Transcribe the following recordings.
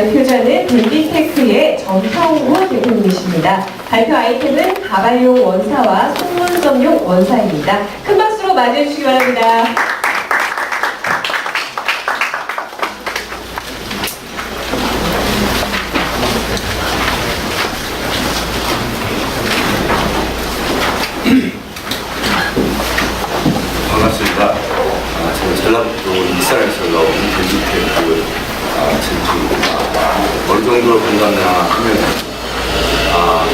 발표자는 델리테크의 전형우 대표님이십니다. 발표 아이템은 가발용 원사와 속눈썹용 원사입니다. 큰 박수로 맞이해 주시기 바랍니다. 반갑습니다. 아, 저는 전라북도 익산에서 나온 델리테크 아, 전주입니다. 어느 정도로 본다냐 하면 아,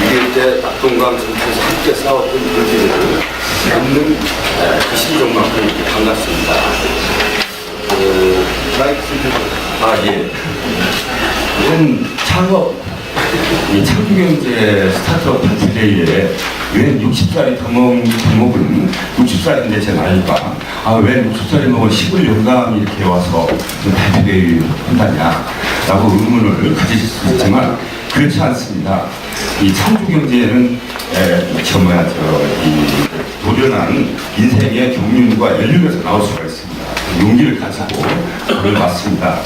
6.1때 낙동강 전투에서 함께 싸웠던 분들을 뵙는 에, 그 심정만큼 반갑습니다. 그, 아, 예. 이런 창업, 이 창조경제 스타트업 파티데이에 왜 60살이 더 먹은, 더먹 은 60살인데 제 나이가 아, 왜 60살이 먹은 시골 영감이 이렇게 와서 파티데이 한다냐 라고 의문을 가지실 수 있지만 그렇지 않습니다. 이 창조경제는 에, 저 뭐야 저이 노련한 인생의 경륜과 연륜에서 나올 수가 있습니다. 용기를 가지고 그걸 맞습니다.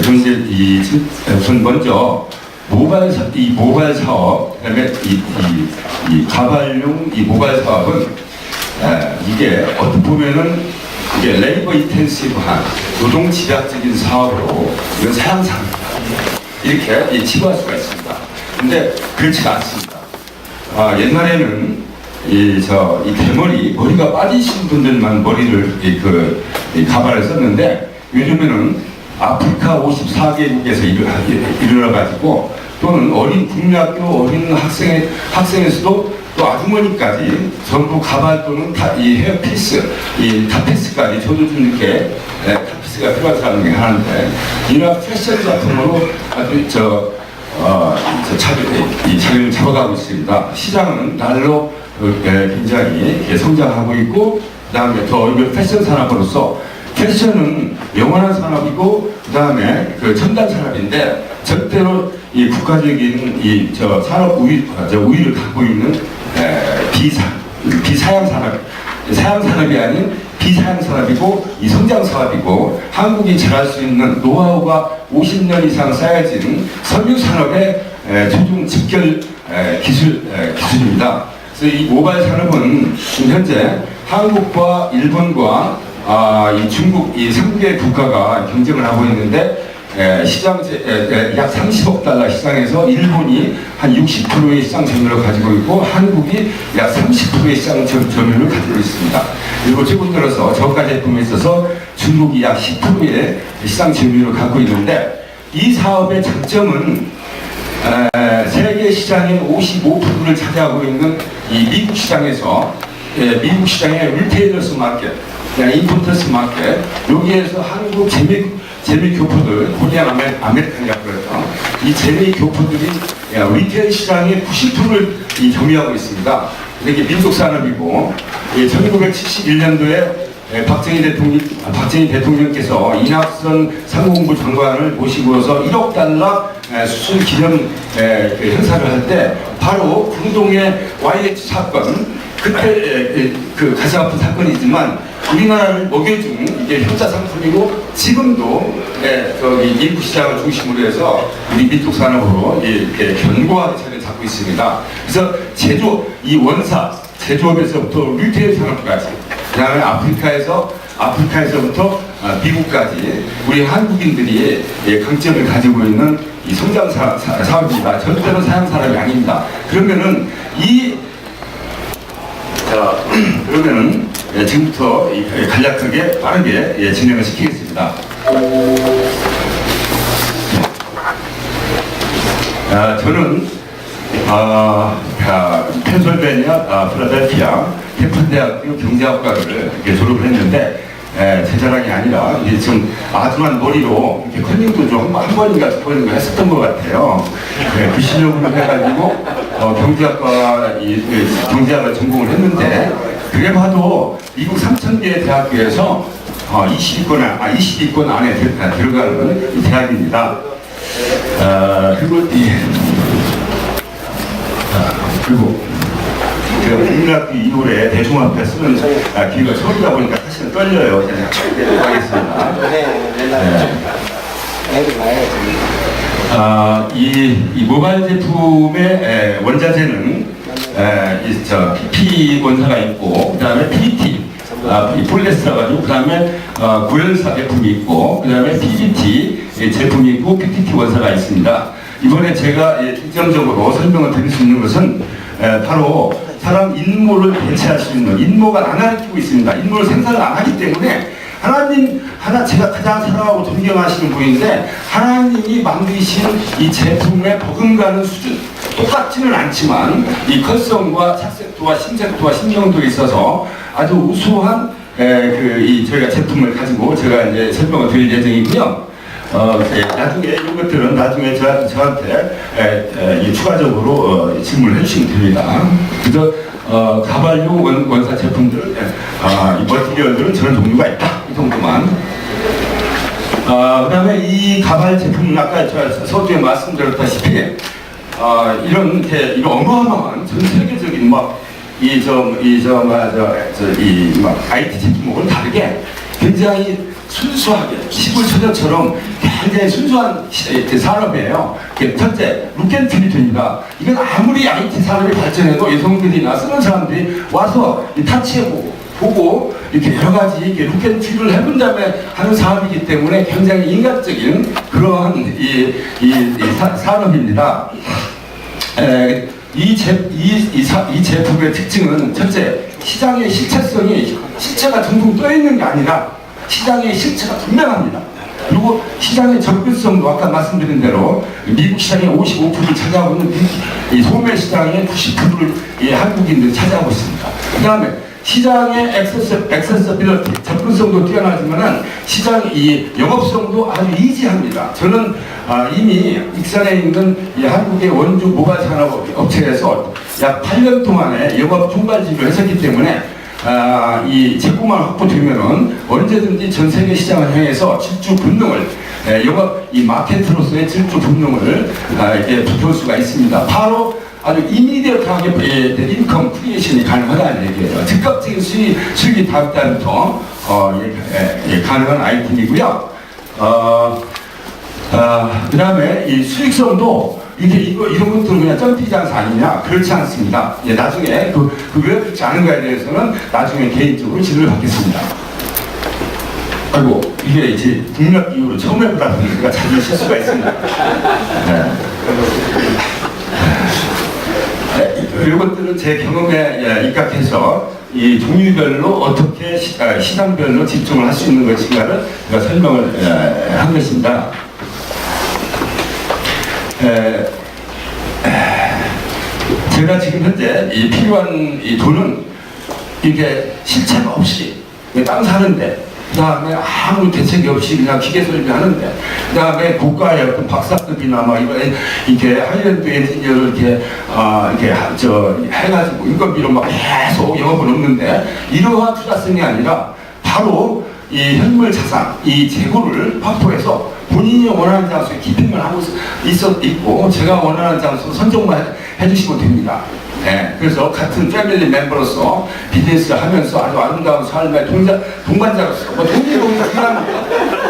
그런데 이 진- 우선 먼저 모바일 사, 이 모바일 사업 그다음에 이, 이, 이 가발용 이 모바일 사업은 에, 이게 어떻게 보면은 이게 레이버 인텐시브한 노동 집약적인 사업으로 이건 사양사입니다. 이렇게 이 치부할 수가 있습니다. 근데 그렇지가 않습니다. 아, 옛날에는 이, 저, 이 대머리, 머리가 빠지신 분들만 머리를, 이, 그, 이 가발을 썼는데, 요즘에는 아프리카 54개국에서 이르러가지고, 또는 어린 국민학교 어린 학생, 학생에서도 또 아주머니까지 전부 가발 또는 다, 이 헤어피스, 이 타피스까지 에, 타피스가 필요한 사람이 하는데, 이런 패션 작품으로 아주 저, 어, 저 차별, 이 자리를 잡아가고 있습니다. 시장은 날로 어, 예, 굉장히 예, 성장하고 있고, 그 다음에 더 패션 산업으로서 패션은 영원한 산업이고, 그 다음에 그 첨단 산업인데, 절대로 이 국가적인 이 저 산업 우위, 아, 저 우위를 갖고 있는 에, 비사, 비사양 산업, 사양 산업이 아닌 비사양 산업이고 이 성장 사업이고 한국이 잘할 수 있는 노하우가 50년 이상 쌓여진 석유 산업의 에, 최종 직결 에, 기술 에, 기술입니다. 그래서 이 모바일 산업은 지금 현재 한국과 일본과 아, 이 중국 이 3개 국가가 경쟁을 하고 있는데 에, 시장 제- 에, 에, 약 30억 달러 시장에서 일본이 한 60%의 시장 점유율을 가지고 있고 한국이 약 30%의 시장 점- 점유율을 가지고 있습니다. 그리고 최근 들어서 저가 제품에 있어서 중국이 약 10%의 시장 점유율을 갖고 있는데 이 사업의 장점은 에, 세계 시장의 55%를 차지하고 있는 이 미국 시장에서 예, 미국 시장의 리테일러스 마켓, 인포터스 마켓 여기에서 한국 재미 재미 교포들 코리안 아메, 아메리칸이라고 그러죠. 이 재미 교포들이 예, 리테일 시장의 90%를 이 점유하고 있습니다. 이게 민족 산업이고 1971년도에 예, 박정희 대통령, 아, 박정희 대통령께서 이낙선 상공부 장관을 모시고서 1억 달러 예, 수출 기념 예, 그 행사를 할 때 바로 궁동의 YH 사건 그때 예, 예, 그 가장 아픈 사건이지만 우리나라를 먹여준 이게 효자 상품이고 지금도 예, 저기 인구 시장을 중심으로 해서 우리 민족 산업으로 이렇게 견고하게 자리를 잡고 있습니다. 그래서 제조 이 원사 제조업에서부터 리테일 산업까지 그다음에 아프리카에서 아프리카에서부터 아, 미국까지 우리 한국인들이 예, 강점을 가지고 있는 이 성장 사, 사, 사업입니다. 절대로 사양 산업이 아닙니다. 그러면은 이 자, 그러면은 예, 지금부터 이, 예, 간략하게 빠르게 예, 진행을 시키겠습니다. 아, 저는 아, 아, 펜실베니아 아, 필라델피아 태판대학교 경제학과를 졸업을 했는데 에, 제 자랑이 아니라 좀 아둔한 머리로 컨닝도 좀한 번인가 두 번인가 했었던 것 같아요. 실력으로 해가지고 어, 경제학과 경제학을 전공을 했는데 그래 봐도 미국 3천 개의 대학교에서 어, 20위권 아 20위권 안에 들, 아, 들어가는 이 대학입니다. 아, 그리고 이 아, 그리고 제가 국민학교 2월에 대중 앞에 쓰는 아, 기회가 처음이다 보니까 사실은 떨려요. 그냥 하겠습니다. 네. 아, 이, 이 모바일 제품의 에, 원자재는 에, 이, 저, PP 원사가 있고, 그 다음에 PT, 아, 이 폴리에스터 가지고, 그 다음에 어, 구연사 제품이 있고, 그 다음에 PBT 예, 제품이 있고, PTT 원사가 있습니다. 이번에 제가 예, 특정적으로 설명을 드릴 수 있는 것은 에, 바로 사람 인모를 대체할 수 있는 인모가 나눠지고 있습니다. 인모를 생산을 안 하기 때문에 하나님 하나 제가 가장 사랑하고 존경하시는 분인데 하나님이 만드신 이 제품의 버금가는 수준 똑같지는 않지만 이 컬성과 착색도와 신색도와 신경도에 있어서 아주 우수한 그이 저희가 제품을 가지고 제가 이제 설명을 드릴 예정이고요. 어, 예, 나중에 이런 것들은 나중에 저, 저한테 에, 에, 이 추가적으로 어, 질문을 해주시면 됩니다. 그래서 어, 가발용 원, 원사 제품들, 예, 아, 이 머티리얼들은 저런 종류가 있다. 이 정도만. 어, 그 다음에 이 가발 제품은 아까 저 서두에 말씀드렸다시피 어, 이런 이렇게 이런 어마어마한 전 세계적인 막이저이저막저이막 IT 제품하고는 다르게 굉장히 순수하게 시골 처녀처럼 굉장히 순수한 시- 그 산업이에요. 그 첫째 룩앤필입니다. 이건 아무리 IT 산업이 발전해도 여성들이나 쓰는 사람들이 와서 이 타치해보고 보고 이렇게 여러 가지 이렇게 룩앤필을 해본 다음에 하는 사업이기 때문에 굉장히 인간적인 그러한 이, 이, 이 사- 산업입니다. 에, 이, 제, 이, 이, 사, 이 제품의 특징은 첫째 시장의 실체성이 실체가 둥둥 떠 있는 게 아니라 시장의 실체가 분명합니다. 그리고 시장의 접근성도 아까 말씀드린 대로 미국 시장의 55%를 차지하고 있는 소매 시장의 90%를 이 한국인들이 차지하고 있습니다. 그 다음에 시장의 액세스, 액세서빌리티, 접근성도 뛰어나지만은 시장 이 영업성도 아주 이지합니다. 저는 아, 이미 익산에 있는 이 한국의 원주 모바일 산업 업체에서 약 8년 동안의 영업 총괄직을 했었기 때문에 아, 이 제품만 확보되면은 언제든지 전 세계 시장을 향해서 질주 본능을 에, 영업 이 마케트로서의 질주 본능을 아, 이렇게 부풀 수가 있습니다. 바로 아주 이미디어트하게 예, 인컴 크리에이션이 가능하다는 얘기예요. 즉각적인 수익, 수익이 달부터 어, 예, 예, 예, 가능한 아이템이고요. 어, 아, 그 다음에 이 수익성도 이게 이거 이런 것들은 그냥 점피 장사 아니냐 그렇지 않습니다. 예, 나중에 그, 그왜 그렇지 않은가에 대해서는 나중에 개인적으로 질문을 받겠습니다. 아이고 이게 이제 국력 이후로 처음 해보다 보니까 자주 실수가 있습니다. 네. 네, 이것들은 제 경험에 예, 입각해서 이 종류별로 어떻게 시, 아, 시장별로 집중을 할 수 있는 것인가를 제가 설명을 예, 한 것입니다. 에, 에, 제가 지금 현재 이 필요한 이 돈은 이게 실체가 없이 땅 사는데 그 다음에 아무 대책이 없이 그냥 기계 설비하는데 그 다음에 국가의 어떤 박사급이나 뭐 이거 이렇게 하이랜드 엔지니어를 이렇게 아 이렇게 하- 저 해가지고 인건비로 막 계속 영업을 얻는데 이러한 투자성이 아니라 바로 이 현물 자산, 이 재고를 확보해서 본인이 원하는 장소에 기핑을 하고 있었, 있고 제가 원하는 장소 선정만 해, 해주시면 됩니다. 네, 그래서 같은 패밀리 멤버로서 비즈니스를 하면서 아주 아름다운 삶의 동자, 동반자로서 뭐 중요합니다.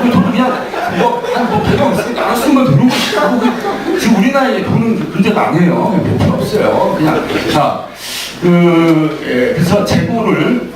그 돈은 그냥 뭐한뭐 안 쓰면 되는 것이고 그- 지금 우리 나이에 돈은 문제가 아니에요. 별 필요 없어요. 그냥 자. 그, 예, 그래서 재고를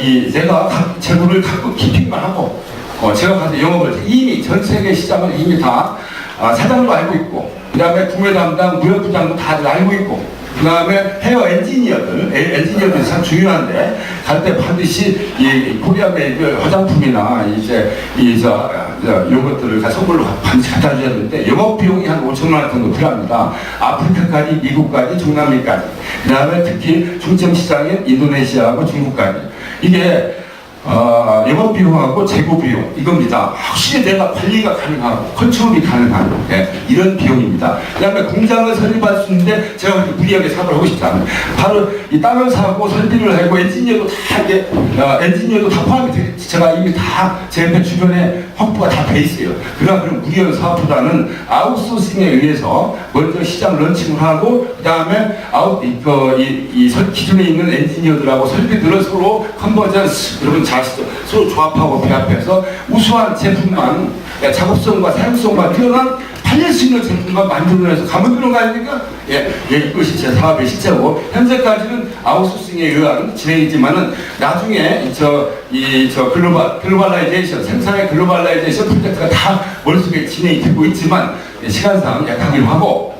이, 내가 가- 재고를 갖고 키핑만 하고, 어, 제가 가서 영업을 해. 이미 전 세계 시장을 이미 다 아, 사장도 알고 있고, 그 다음에 구매 담당, 무역 부장도 다들 알고 있고, 그 다음에 헤어 엔지니어들, 에- 엔지니어들이 참 중요한데, 갈 때 반드시 이 코리아 메이드 화장품이나 이제 이저 이런 것들을 다 선물로 반드시 갖다 줘야 되는데, 영업 비용이 한 5천만 원 정도 필요합니다. 아프리카까지, 미국까지, 중남미까지. 그 다음에 특히 중점 시장인 인도네시아하고 중국까지. 이게 어, 영업 비용하고 재고 비용 이겁니다. 확실히 내가 관리가 가능하고 컨트롤이 가능한 예, 이런 비용입니다. 그다음에 공장을 설립할 수 있는데 제가 무리하게 사업을 하고 싶지 않아요. 바로 이 땅을 사고 설비를 하고 엔지니어도 다 이게 어, 엔지니어도 다 포함이 돼. 제가 이미 다 제 주변에 확보가 다 돼 있어요. 그러나 그런 무리한 사업보다는 아웃소싱에 의해서 먼저 시장 런칭을 하고 그 다음에 아웃 이, 그, 이, 이 설- 기존에 있는 엔지니어들하고 설비들을 서로 컨버전스 여러분 잘 아시죠? 서로 조합하고 배합해서 우수한 제품만 예, 작업성과 사용성과 뛰어난 팔릴 수 있는 제품만 만들어내서 가만두는 거 아닙니까? 예, 예, 이것이 제 사업의 실제고 현재까지는 아웃소싱에 의한 진행이지만은 나중에 저 이 저 글로벌 글로벌라이제이션 생산의 글로벌라이제이션 프로젝트가 다 머릿속에 진행이 되고 있지만 예, 시간상 약하기로 하고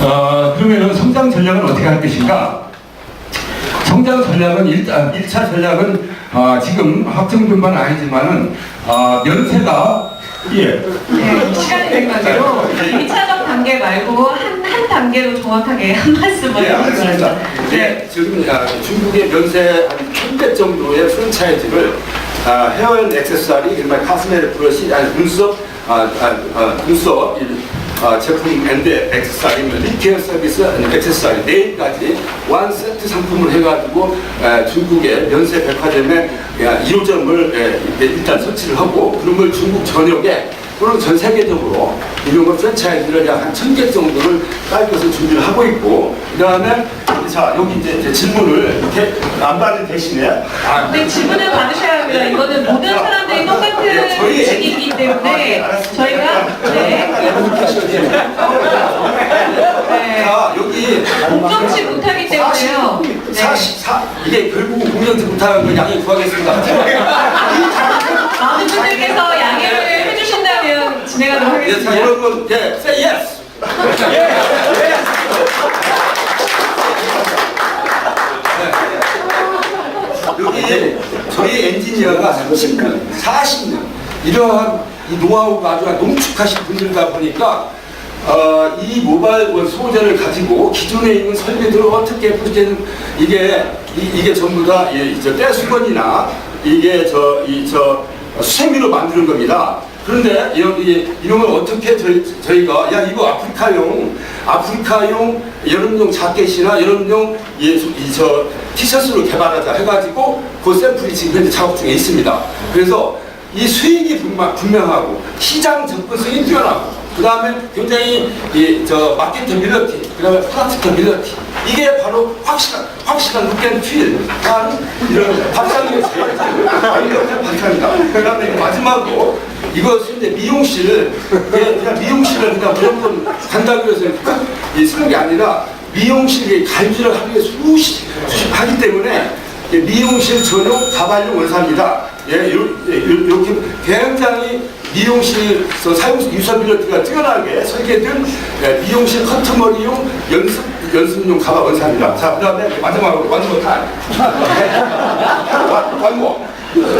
어, 그러면은 성장 전략은 어떻게 할 것인가? 성장 전략은 일단 1차 전략은 어, 지금 확정된 건 아니지만은 어, 연세가 예. 네, 시간이 된 관계로 2차적 단계 말고 한, 한 단계로 정확하게 한 말씀을 네, 알겠습니다. 해주시죠. 네, 지금 아, 중국의 면세 한 1000대 정도의 프랜차이즈를 아, 헤어앤 액세서리, 그러면 카스메틱 브러쉬, 아니 눈썹, 아, 아, 아, 눈썹 이, 아, 제품 앤드 액세서리, 리케어 서비스, 아니, 액세서리 네일까지 원 세트 상품을 해가지고 아, 중국의 면세 백화점에 아, 1호점을 예, 일단 설치를 하고 그런 걸 중국 전역에 또는 전 세계적으로 이런 거 프랜차이즈를 약 한 천 개 정도를 깔 것을 준비를 하고 있고 그 다음에 자 여기 이제 제 질문을 이렇게 안 받은 대신에 아, 네, 질문을 받으셔야 합니다. 이거는 모든 사람들이 똑같은 네, 저희- 직이기 아, 때문에 네, 알았습니다. 저희가 네, 네, 자 여기 공정치 못하기 때문에요. 네. 44 이게 결국은 공정치 못하는 걸 양해 구하겠습니다. 많은 분들께서 해주신다면 진행하도록 네, 자 하겠습니다. 여러분 네, say yes. 여기 저희 엔지니어가 30년, 40년 이러한 이 노하우가 아주 농축하신 분들다 보니까 어, 이 모바일 원 소재를 가지고 기존에 있는 설비들을 어떻게 부르는 이게 이, 게 전부 다 예, 저 떼수건이나 이게 저 이 저 수세미로 만드는 겁니다. 그런데 여기 이런 걸 어떻게 저희, 저희 가 야 이거 아프리카용 아프리카용 여름용 자켓이나 여름용 이저 티셔츠로 개발하자 해가지고 그 샘플이 지금 현재 작업 중에 있습니다. 그래서 이 수익이 분명, 분명하고 시장 접근성이 뛰어나고 그 다음에 굉장히 이 저 마케터빌리티 그 다음에 프락티터빌리티 이게 바로 확실한 확실한 룩앤필한 이런 밥상의 완벽한 반찬입니다. 그 다음에 마지막으로 이제 미용실 예, 그냥 미용실을 그냥 무조건 간다고 해서 이 쓰는 게 아니라 미용실 갈비를 하루에 수십 수십 하기 때문에 예, 미용실 전용 가발용 원사입니다. 예, 요, 예, 요- 이렇게 굉장히 미용실에서 사용 유사빌리티가 뛰어나게 설계된 예, 미용실 커트머리용 연습 연습용 가발 원사입니다. 자, 그 다음에 마지막으로 원고 타임. 와- 원고.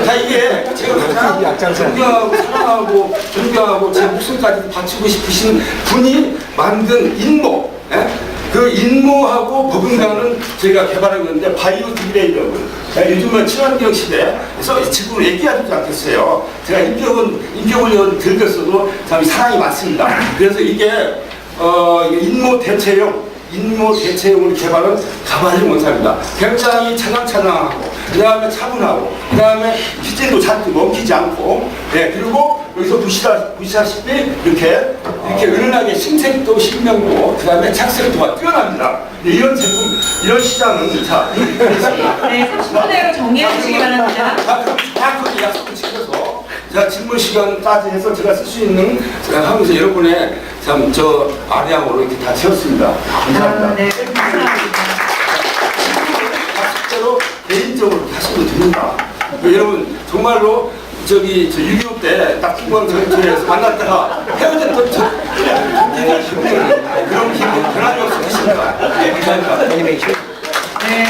자 이게 제가 가장 존경하고 사랑하고 존경하고 제 목숨까지 바치고 싶으신 분이 만든 인모. 예? 그 인모하고 버금가는 저희가 개발하고 있는데 바이오 디그레이더블 예, 요즘은 친환경 시대에서 지금 얘기하지 않겠어요. 제가 인격은 인격을 들겠어도 참 사랑이 많습니다. 그래서 이게 어, 인모 대체용 인모 대체용을 개발한 가발용 원사입니다. 굉장히 차랑차랑하고 그 다음에 차분하고 그 다음에 휘질도 잔뜩 멈추지 않고 예 그리고 여기서 보시다, 보시다시피 이렇게 이렇게 은은하게 신색도 신명도 그 다음에 착색도가 뛰어납니다. 네, 이런 제품 이런 시장은 자. 네, 30분 내로 정리해 주시기 바랍니다. 자, 그럼 정확하게 약속 자 질문 시간 따지해서 제가 쓸 수 있는 제가 하면서 여러분의 참 저 아량으로 이렇게 다 채웠습니다. 감사합니다. 아, 네, 감사합니다. 실제로 개인적으로 하시면 됩니다. 그 여러분 정말로 저기 저 6.25 때딱 중앙 전투에서 만났다가 헤어졌던 저 그런 기분 그런 기분 변함이 없으십니다. 감사합니다. 네.